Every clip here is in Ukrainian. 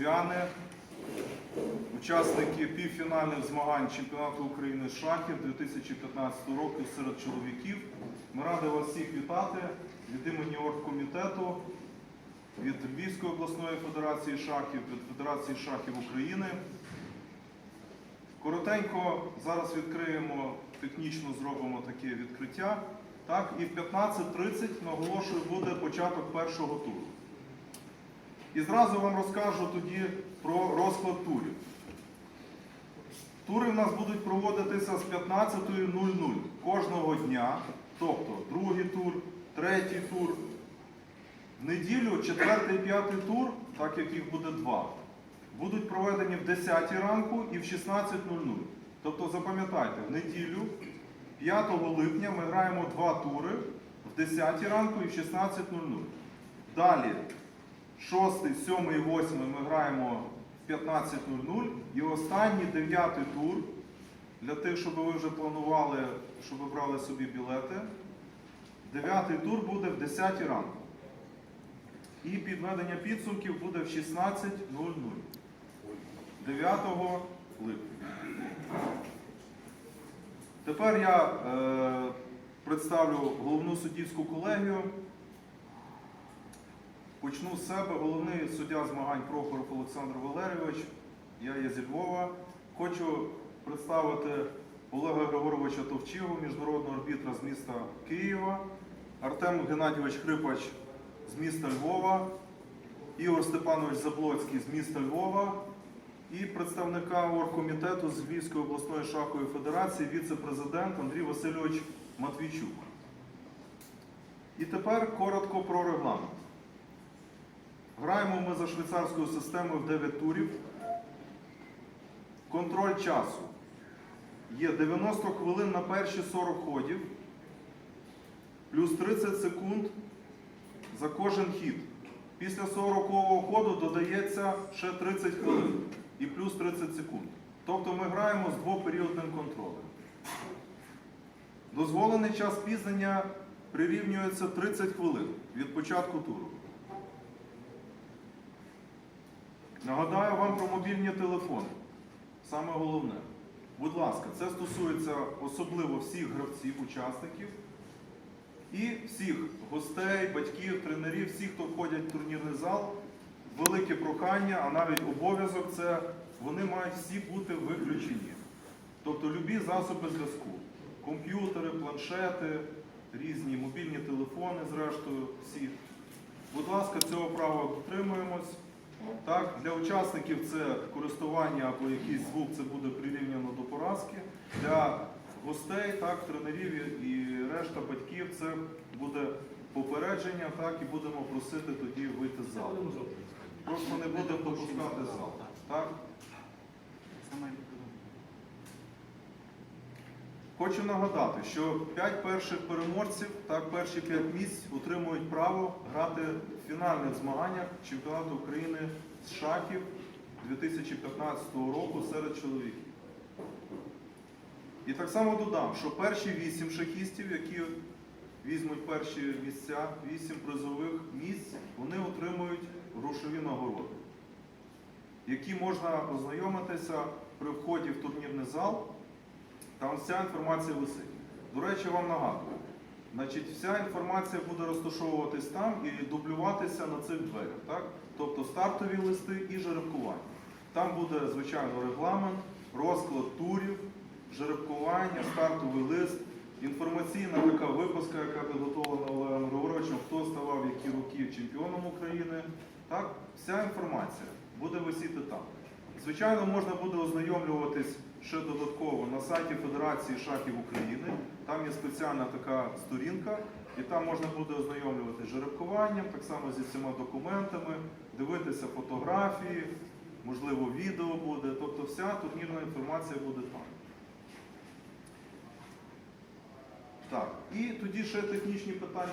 чернів'яни, учасники півфінальних змагань чемпіонату України з шахів 2015 року серед чоловіків. Ми раді вас всіх вітати від імені оргкомітету, від Львівської обласної федерації шахів, від Федерації шахів України. Коротенько зараз відкриємо, технічно зробимо таке відкриття. Так, і в 15.30, наголошую, буде початок першого туру. І зразу вам розкажу тоді про розклад турів. Тури в нас будуть проводитися з 15.00 кожного дня, тобто другий тур, третій тур. В неділю четвертий і п'ятий тур, так як їх буде два, будуть проведені в 10 ранку і в 16.00. Тобто запам'ятайте, в неділю 5 липня ми граємо два тури в 10 ранку і в 16.00. Далі 6, 7 і 8 ми граємо в 15.00 і останній 9 тур для тих, щоб ви вже планували, щоб ви брали собі білети. Дев'ятий тур буде в 10 ранку. І підведення підсумків буде в 16.00 9 липня. Тепер я е, представлю головну суддівську колегію. Почну з себе. Головний суддя змагань Прохоров Олександр Валерійович. Я є зі Львова. Хочу представити Олега Григоровича Товчиву, міжнародного арбітра з міста Києва, Артем Геннадійович Хрипач з міста Львова, Ігор Степанович Заблоцький з міста Львова і представника оргкомітету з Львівської обласної шахової федерації, віце-президент Андрій Васильович Матвійчук. І тепер коротко про регламент. Граємо ми за швейцарською системою в 9 турів. Контроль часу. Є 90 хвилин на перші 40 ходів, плюс 30 секунд за кожен хід. Після 40-го ходу додається ще 30 хвилин і плюс 30 секунд. Тобто ми граємо з двоперіодним контролем. Дозволений час пізнення прирівнюється 30 хвилин від початку туру. Нагадаю вам про мобільні телефони. Саме головне. Будь ласка, це стосується особливо всіх гравців, учасників і всіх гостей, батьків, тренерів, всіх, хто входять в турнірний зал. Велике прохання, а навіть обов'язок це вони мають всі бути виключені. Тобто любі засоби зв'язку. Комп'ютери, планшети, різні мобільні телефони, зрештою, всі. Будь ласка, цього права дотримуємось. Так, для учасників це користування або якийсь звук це буде прирівняно до поразки. Для гостей, так, тренерів і решта батьків це буде попередження, так, і будемо просити тоді вийти з залу. Просто не будемо допускати зал. Так? Хочу нагадати, що 5 перших переможців, так, перші 5 місць отримують право грати в фінальних змаганнях чемпіонату України з шахів 2015 року серед чоловіків. І так само додам, що перші 8 шахістів, які візьмуть перші місця, 8 призових місць, вони отримують грошові нагороди, які можна ознайомитися при вході в турнірний зал. Там вся інформація висить. До речі, вам нагадую, значить, вся інформація буде розташовуватись там і дублюватися на цих дверях. Так? Тобто стартові листи і жеребкування. Там буде, звичайно, регламент, розклад турів, жеребкування, стартовий лист, інформаційна така випуска, яка підготовлена Олегом Григоровичем, хто ставав які роки чемпіоном України. Так? Вся інформація буде висіти там. Звичайно, можна буде ознайомлюватись ще додатково на сайті Федерації шахів України. Там є спеціальна така сторінка, і там можна буде ознайомлюватися з жеребкуванням, так само зі всіма документами, дивитися фотографії, можливо, відео буде. Тобто вся турнірна інформація буде там. Так, і тоді ще технічні питання.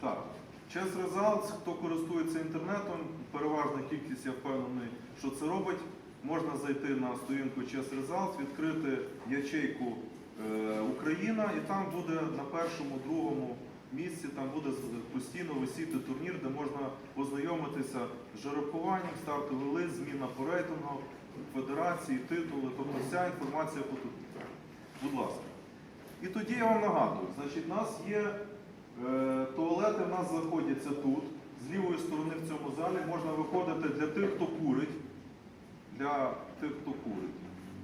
Так, Chess Results, хто користується інтернетом, переважна кількість, я впевнений, що це робить. Можна зайти на сторінку Chess Results, відкрити ячейку е, Україна, і там буде на першому, другому місці там буде постійно висіти турнір, де можна познайомитися з жеребкуванням, стартовий лист, зміна по рейтингу, федерації, титули, тобто вся інформація по турніру. Будь ласка. І тоді я вам нагадую, значить, у нас є туалети, в нас знаходяться тут, з лівої сторони в цьому залі можна виходити для тих, хто курить. Для тих, хто курить.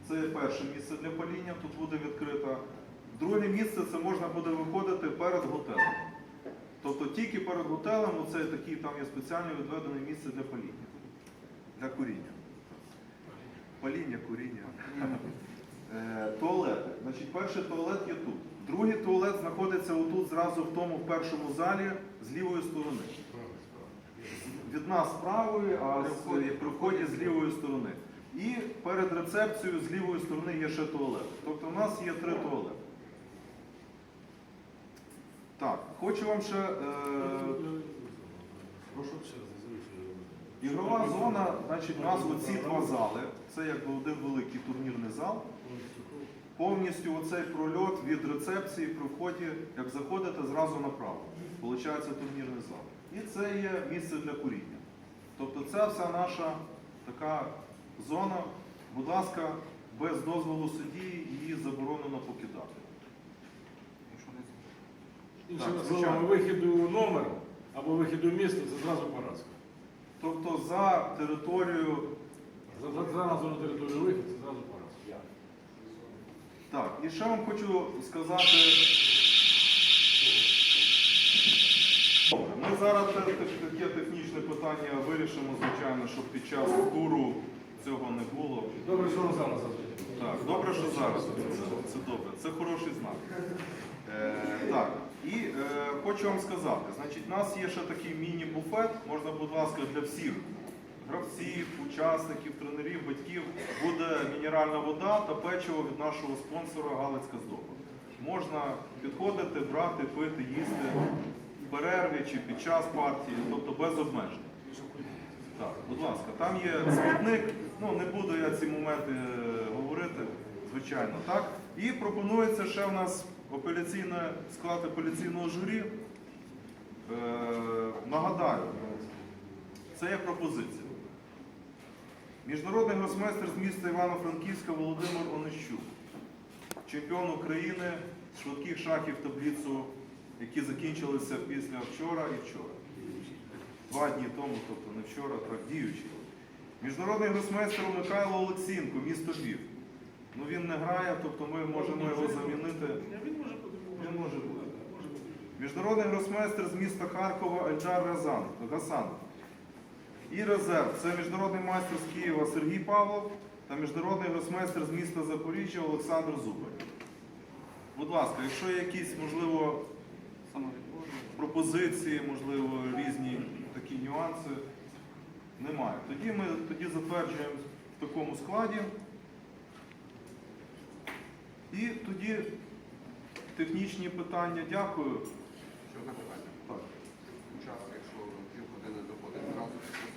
Це перше місце для паління, тут буде відкрито. Друге місце це можна буде виходити перед готелем. Тобто тільки перед готелем, оце такий там є спеціально відведене місце для паління. Для куріння. Паління, куріння. Е, Туалети. Значить, перший туалет є тут. Другий туалет знаходиться отут зразу в тому в першому залі з лівої сторони. Від нас з правої, а при вході з лівої сторони. І перед рецепцією з лівої сторони є ще туалет. Тобто у нас є три туалети. Так, хочу вам ще. Е... Ігрова зона, значить, у нас оці два зали. Це якби один великий турнірний зал. Повністю оцей прольот від рецепції при вході, як заходите, зразу направо. Получається турнірний зал. І це є місце для куріння. Тобто це вся наша така зона. Будь ласка, без дозволу судді її заборонено покидати. Іншими Так, словами, звичайно. вихід у номер або вихід у місто це зразу поразка. Тобто за територію За, за, за територію вихід це зразу поразка. Так, і ще вам хочу сказати. Ми зараз таке технічне питання вирішимо, звичайно, щоб під час туру цього не було. Добре, що зараз. Так, добре, що зараз. Це, це добре, це хороший знак. Е, так, і е, хочу вам сказати, значить, у нас є ще такий міні-буфет, можна, будь ласка, для всіх гравців, учасників, тренерів, батьків буде мінеральна вода та печиво від нашого спонсора Галицька здоба. Можна підходити, брати, пити, їсти в перерві чи під час партії, тобто без обмежень. Так, будь ласка, там є смітник, ну не буду я ці моменти е, говорити, звичайно, так. І пропонується ще в нас апеляційне, склад апеляційного журі. Е, нагадаю, це є пропозиція. Міжнародний гросмейстер з міста Івано-Франківська Володимир Онищук, чемпіон України з швидких шахів таблицю, які закінчилися після вчора і вчора. Два дні тому, тобто не вчора, так діючий. Міжнародний гросмейстер Михайло Олексінко, місто Львів. Ну він не грає, тобто ми можемо його замінити. Він може бути. Міжнародний гросмейстер з міста Харкова Ельдар Разан, Гасанов. І резерв це міжнародний майстер з Києва Сергій Павлов та міжнародний гросмейстер з міста Запоріжжя Олександр Зубар. Будь ласка, якщо є якісь, можливо, пропозиції, можливо, різні такі нюанси, немає. Тоді ми тоді затверджуємо в такому складі. І тоді технічні питання. Дякую. Що запитання? Так. Учасник, якщо півгодини доходить зразу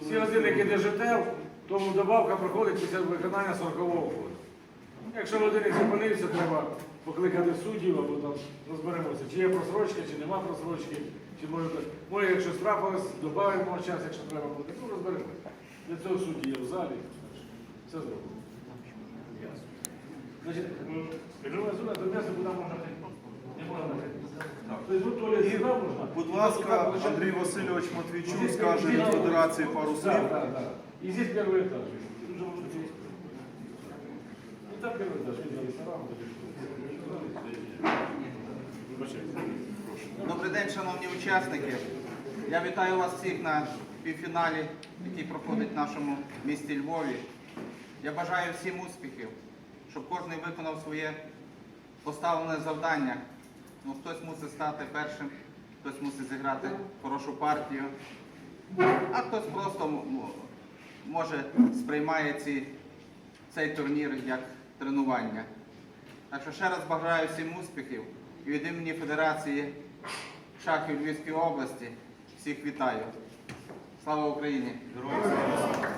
Всі особливо. годинники, де житев, тому добавка проходить після виконання 40-го ходу. Якщо годинник зупинився, треба покликати суддів або там розберемося, чи є просрочка, чи нема просрочки, чи може, може якщо трапилось, додаємо час, якщо треба буде. Ну, розберемося. Для цього судді є в залі. Все зроблено. Значить, зона до м'яса, куди можна не можна. Тобто, ну, туалет І, сюди можна. будь ласка, Андрій Васильович Матвійчук скаже від Федерації пару слів. Да, да, да. И здесь первый этаж. Тут же может быть. Ну там первый этаж, видно ресторан. Добрий день, шановні учасники. Я вітаю вас всіх на півфіналі, який проходить в нашому місті Львові. Я бажаю всім успіхів, щоб кожен виконав своє поставлене завдання. Ну, хтось мусить стати першим, хтось мусить зіграти хорошу партію, а хтось просто може сприймає ці, цей турнір як тренування. Так що ще раз бажаю всім успіхів і від імені Федерації шахів Львівської області всіх вітаю. Слава Україні! Героям слава.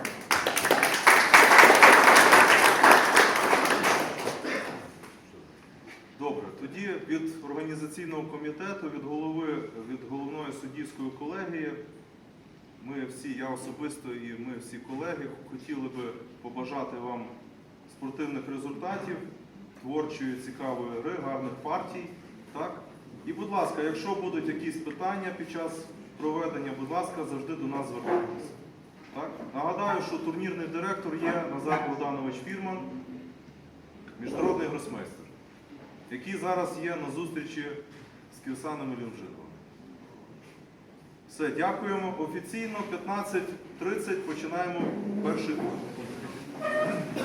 Добре, тоді від організаційного комітету, від голови, від головної суддівської колегії, ми всі, я особисто і ми всі колеги, хотіли би побажати вам спортивних результатів, творчої, цікавої гри, гарних партій. Так? І, будь ласка, якщо будуть якісь питання під час проведення, будь ласка, завжди до нас звертайтеся. Нагадаю, що турнірний директор є Назар Богданович Фірман, міжнародний гросмейстер, який зараз є на зустрічі з Кирсаном Ілюмжиновим. Все, дякуємо. Офіційно 15.30 починаємо перший тур.